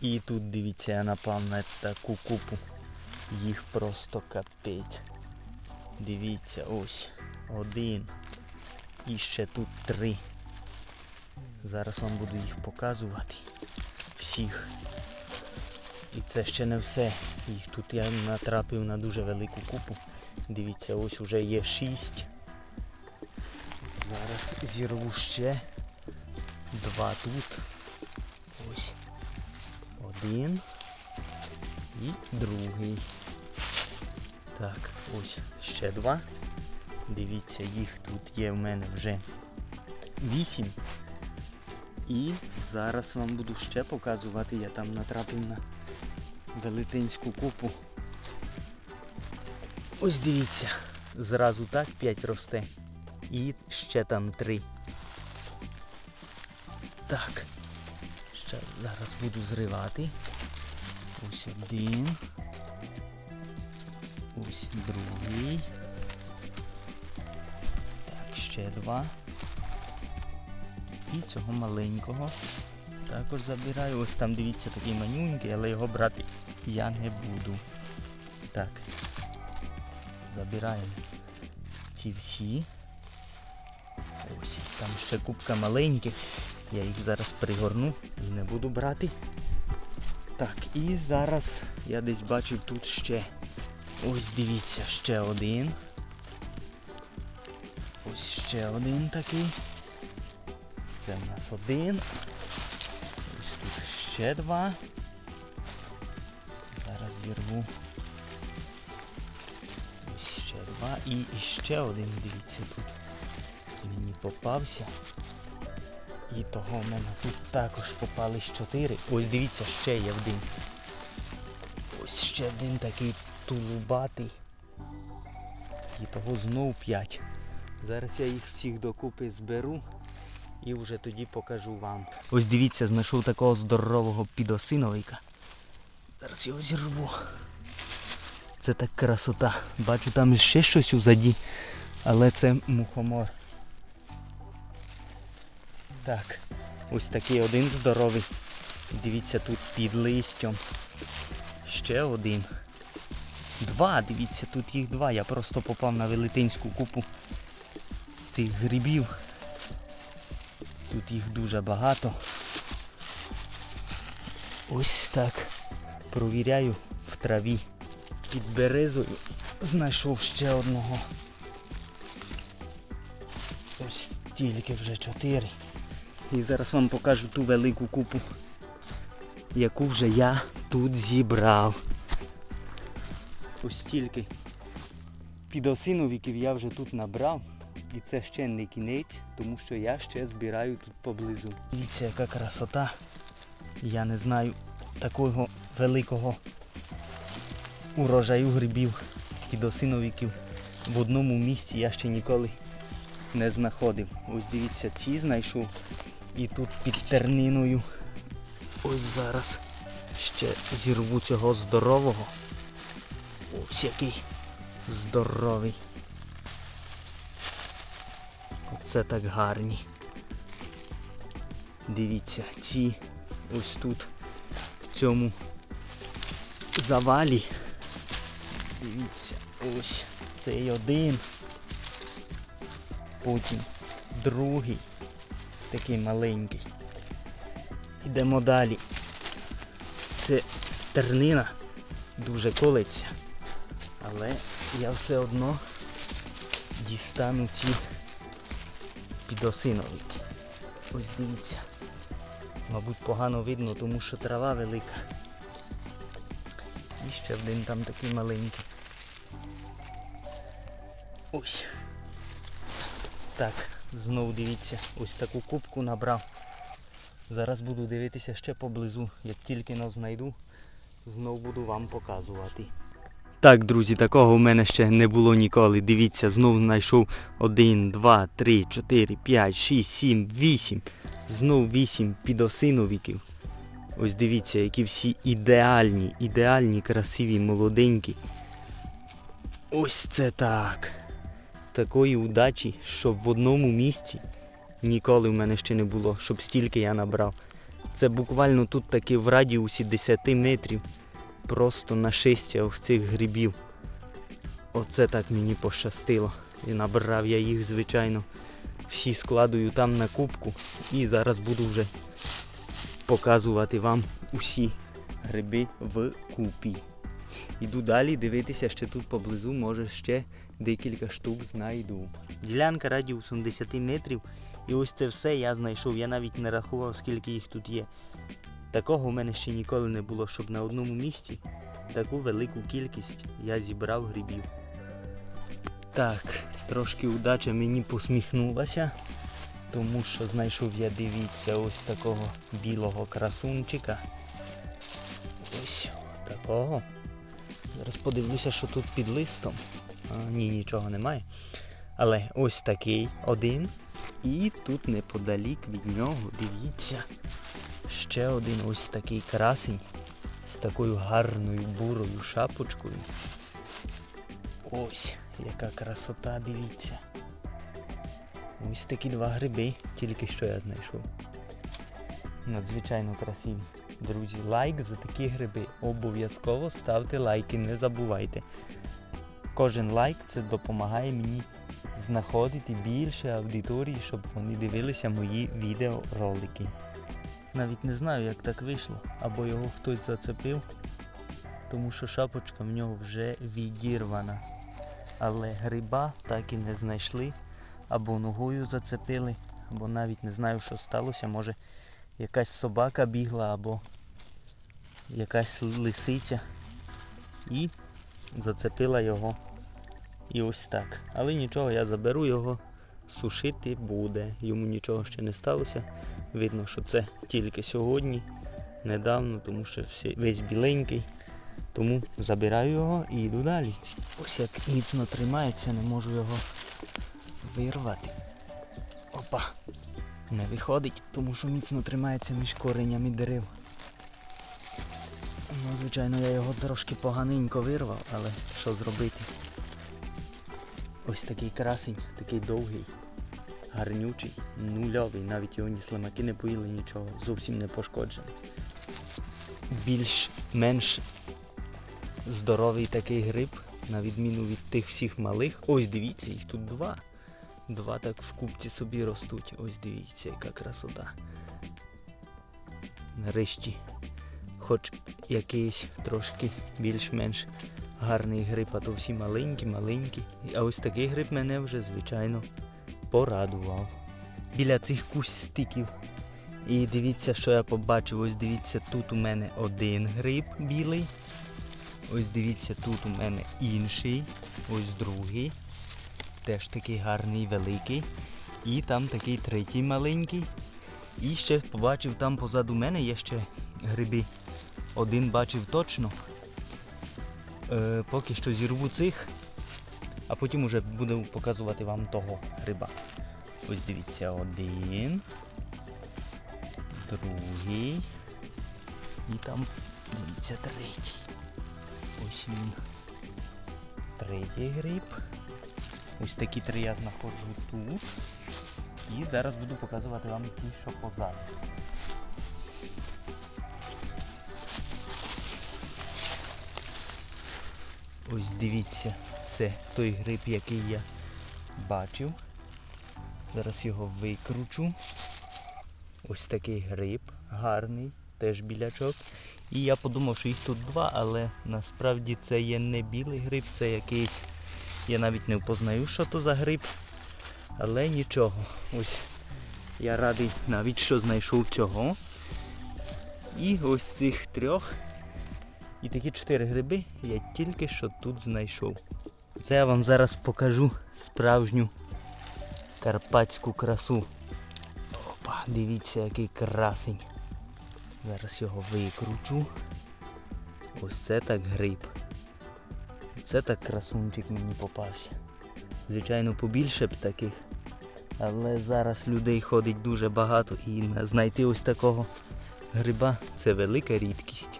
І тут дивіться, я напав на таку купу. Їх просто капець. Дивіться, ось. Один. І ще тут три. Зараз вам буду їх показувати. Всіх. І це ще не все. Їх тут я натрапив на дуже велику купу. Дивіться, ось уже є шість. Зараз зірву ще. Два тут. Ось. Один. І другий. Так, ось ще два. Дивіться, їх тут є в мене вже вісім. І зараз вам буду ще показувати, я там натрапив на велетенську купу. Ось дивіться, зразу так 5 росте. І ще там 3. Так. Ще зараз буду зривати. Ось один. Ось другий. Так, ще два. І цього маленького також забираю. Ось там дивіться такий манюнький, але його брати я не буду. Так. Забираємо ці всі. Ось там ще кубка маленьких. Я їх зараз пригорну і не буду брати. Так, і зараз я десь бачив тут ще. Ось дивіться, ще один. Ось ще один такий. Це в нас один. Ось тут ще два. Зараз зірву. Ось ще два. І ще один, дивіться, тут мені попався. І того в мене тут також попались чотири. Ось дивіться, ще є один. Ось ще один такий тулубатий. І того знов п'ять. Зараз я їх всіх докупи зберу і вже тоді покажу вам. Ось дивіться, знайшов такого здорового підосиновика. Зараз його зірву. Це так красота. Бачу там ще щось узаді, але це мухомор. Так, ось такий один здоровий. Дивіться, тут під листям. Ще один. Два, дивіться, тут їх два. Я просто попав на велетенську купу цих грибів. Тут їх дуже багато. Ось так. Провіряю в траві. Під березою знайшов ще одного. Ось тільки вже чотири. І зараз вам покажу ту велику купу, яку вже я тут зібрав. Ось тільки підосиновиків я вже тут набрав. І це ще не кінець, тому що я ще збираю тут поблизу. Дивіться, яка красота. Я не знаю такого великого урожаю грибів підосиновиків в одному місці я ще ніколи не знаходив. Ось дивіться, ці знайшов. І тут під терниною. Ось зараз ще зірву цього здорового. Ось який здоровий. Оце так гарні. Дивіться, ці ось тут в цьому завалі. Дивіться, ось цей один. Потім другий. Такий маленький. Ідемо далі. Це тернина дуже колеться. Але я все одно дістану ці підосиновики. Ось дивіться. Мабуть, погано видно, тому що трава велика. І ще один там такий маленький. Ось. Так, знову дивіться, ось таку кубку набрав. Зараз буду дивитися ще поблизу. Як тільки нас знайду, знов буду вам показувати. Так, друзі, такого в мене ще не було ніколи. Дивіться, знов знайшов 1, 2, 3, 4, 5, 6, 7, 8. Знов 8 підосиновиків. Ось дивіться, які всі ідеальні, ідеальні, красиві, молоденькі. Ось це так. Такої удачі, щоб в одному місці ніколи в мене ще не було, щоб стільки я набрав. Це буквально тут таки в радіусі 10 метрів. Просто нашестя ось цих грибів. Оце так мені пощастило. І набрав я їх, звичайно. Всі складую там на кубку. І зараз буду вже показувати вам усі гриби в купі. Іду далі дивитися, ще тут поблизу, може ще декілька штук знайду. Ділянка радіусом 10 метрів. І ось це все я знайшов. Я навіть не рахував, скільки їх тут є. Такого в мене ще ніколи не було, щоб на одному місці таку велику кількість я зібрав грибів. Так, трошки удача мені посміхнулася, тому що знайшов я, дивіться, ось такого білого красунчика. Ось такого. Зараз подивлюся, що тут під листом. А, ні, нічого немає. Але ось такий один. І тут неподалік від нього, дивіться, ще один ось такий красень з такою гарною бурою шапочкою. Ось, яка красота, дивіться. Ось такі два гриби, тільки що я знайшов. Надзвичайно красиві. Друзі, лайк за такі гриби. Обов'язково ставте лайки, не забувайте. Кожен лайк це допомагає мені знаходити більше аудиторії, щоб вони дивилися мої відеоролики. Навіть не знаю, як так вийшло, або його хтось зацепив, тому що шапочка в нього вже відірвана. Але гриба так і не знайшли, або ногою зацепили, або навіть не знаю, що сталося. Може якась собака бігла, або якась лисиця і зацепила його. І ось так. Але нічого, я заберу його, сушити буде. Йому нічого ще не сталося. Видно, що це тільки сьогодні, недавно, тому що весь біленький. Тому забираю його і йду далі. Ось як міцно тримається, не можу його вирвати. Опа! Не виходить, тому що міцно тримається між коренями дерев. Ну, звичайно, я його трошки поганенько вирвав, але що зробити? Ось такий красень, такий довгий, гарнючий, нульовий, навіть його ні слимаки не поїли, нічого, зовсім не пошкоджений. Більш-менш здоровий такий гриб, на відміну від тих всіх малих. Ось дивіться, їх тут два. Два так в купці собі ростуть. Ось дивіться, яка красота. Нарешті, хоч якийсь трошки більш-менш гарний гриб, а то всі маленькі, маленькі. А ось такий гриб мене вже, звичайно, порадував. Біля цих кустиків. І дивіться, що я побачив. Ось дивіться, тут у мене один гриб білий. Ось дивіться, тут у мене інший. Ось другий. Теж такий гарний, великий. І там такий третій маленький. І ще побачив там позаду мене є ще гриби. Один бачив точно. Е, поки що зірву цих, а потім уже буду показувати вам того гриба. Ось дивіться, один, другий. І там, дивіться, третій. Ось він. Третій гриб. Ось такі три я знаходжу тут. І зараз буду показувати вам ті, що позаду. Ось дивіться, це той гриб, який я бачив. Зараз його викручу. Ось такий гриб, гарний, теж білячок. І я подумав, що їх тут два, але насправді це є не білий гриб, це якийсь. Я навіть не впознаю, що то за гриб. Але нічого. Ось я радий навіть, що знайшов цього. І ось цих трьох. І такі чотири гриби я тільки що тут знайшов. Це я вам зараз покажу справжню карпатську красу. Опа, дивіться, який красень. Зараз його викручу. Ось це так гриб. Це так красунчик мені попався. Звичайно, побільше б таких. Але зараз людей ходить дуже багато і знайти ось такого гриба це велика рідкість.